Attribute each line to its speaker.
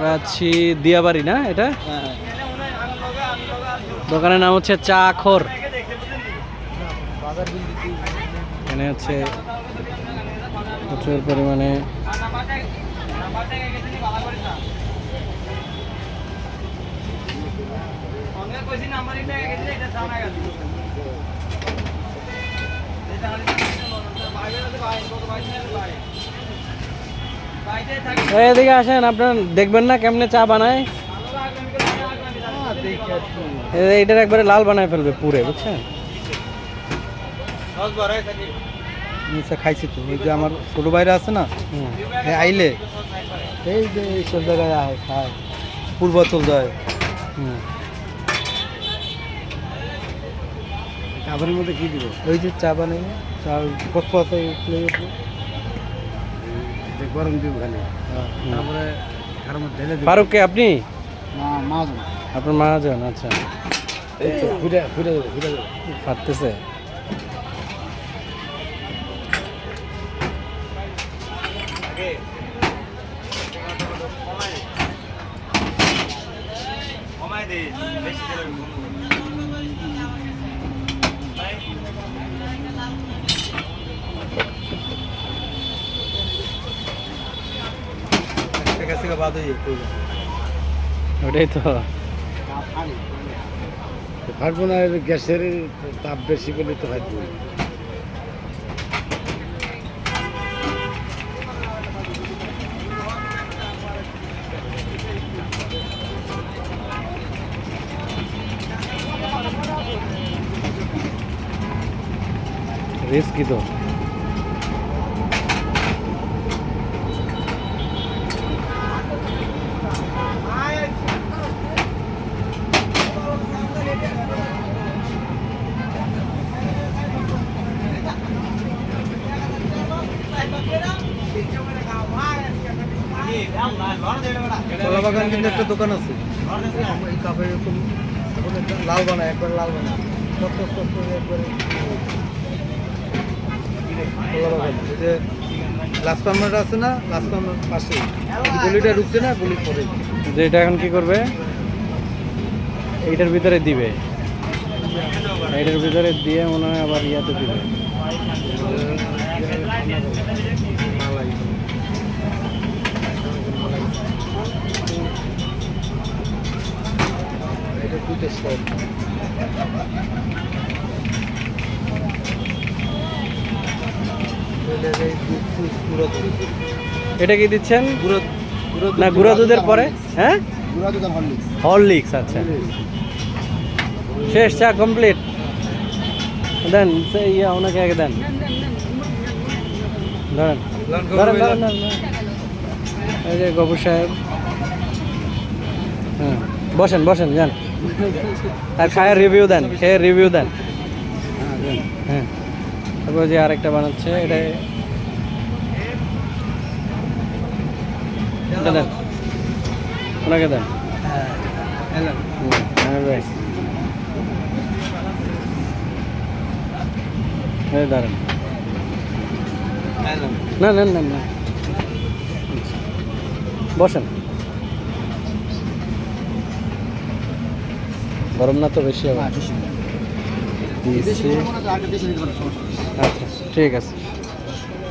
Speaker 1: আমরা আছি দিয়াবাড়ি না এটা? দোকানের নাম হচ্ছে চা খোর এখানে হচ্ছে প্রচুর পরিমাণে এই এদিকে আসেন আপনার দেখবেন না কেমনে চা বানায়। এ- এইটার একবারে লাল বানায় ফেলবে পুরে বুঝছেন?
Speaker 2: খাইছি তো ওই যে আমার ছোট বাইরে আছে না আইলে। এই যে এইসব জায়গায় আয় খায়। পূর্বাচল যায়।
Speaker 1: হুম।
Speaker 2: খাবারের মধ্যে কি দিব ওই যে চা বানাই চা কষ্ট আছে গরম দিব খালি তারপরে তার মধ্যে ঢেলে দিব।
Speaker 1: ফারুক কে আপনি?
Speaker 2: মা মা
Speaker 1: আপনার মহাজন আচ্ছা।
Speaker 2: ঘুরে ঘুরে দেবো ঘুরে দেবো।
Speaker 1: ফাটতেছে।
Speaker 2: থেকে থেকে বাদ হয়ে
Speaker 1: ওটাই তো।
Speaker 2: ফাটবো না গ্যাসের তাপ বেশি করলে তো ফাটবো
Speaker 1: রিস্কি তো?
Speaker 2: কলা বাগান কিন্তু একটা দোকান আছে। এই কাপড় এরকম লাল বানায় একবার লাল বানায়। করে একবারে কলা বাগান ওই যে লাস্ট আছে না লাস্ট পাম্পার পাশে। গলিটা ঢুকছে না গলির পরে।
Speaker 1: যে এটা এখন কি করবে? এইটার ভিতরে দিবে। এইটার ভিতরে দিয়ে মনে হয় আবার ইয়াতে দিবে।
Speaker 2: এটা
Speaker 1: কি দিচ্ছেন? না গুঁড়া দুধের পরে? হ্যাঁ?
Speaker 2: হরলিক্স।
Speaker 1: আচ্ছা। শেষ চা কমপ্লিট। দেন সে ইয়া ওনাকে আগে দেন। ধরেন। ধরেন ধরেন ধরেন, ধরেন। এই যে গবু সাহেব। হ্যাঁ। বসেন বসেন যান। আর খায়ের রিভিউ দেন খেয়ে রিভিউ দেন। হ্যাঁ। তারপর যে আরেকটা বানাচ্ছে এটা দেন। ওনাকে দেন। হ্যাঁ ভাই এই দাঁড়ান। না না না না। বসেন। গরম না তো বেশি হবে দিয়েছি। আচ্ছা ঠিক আছে।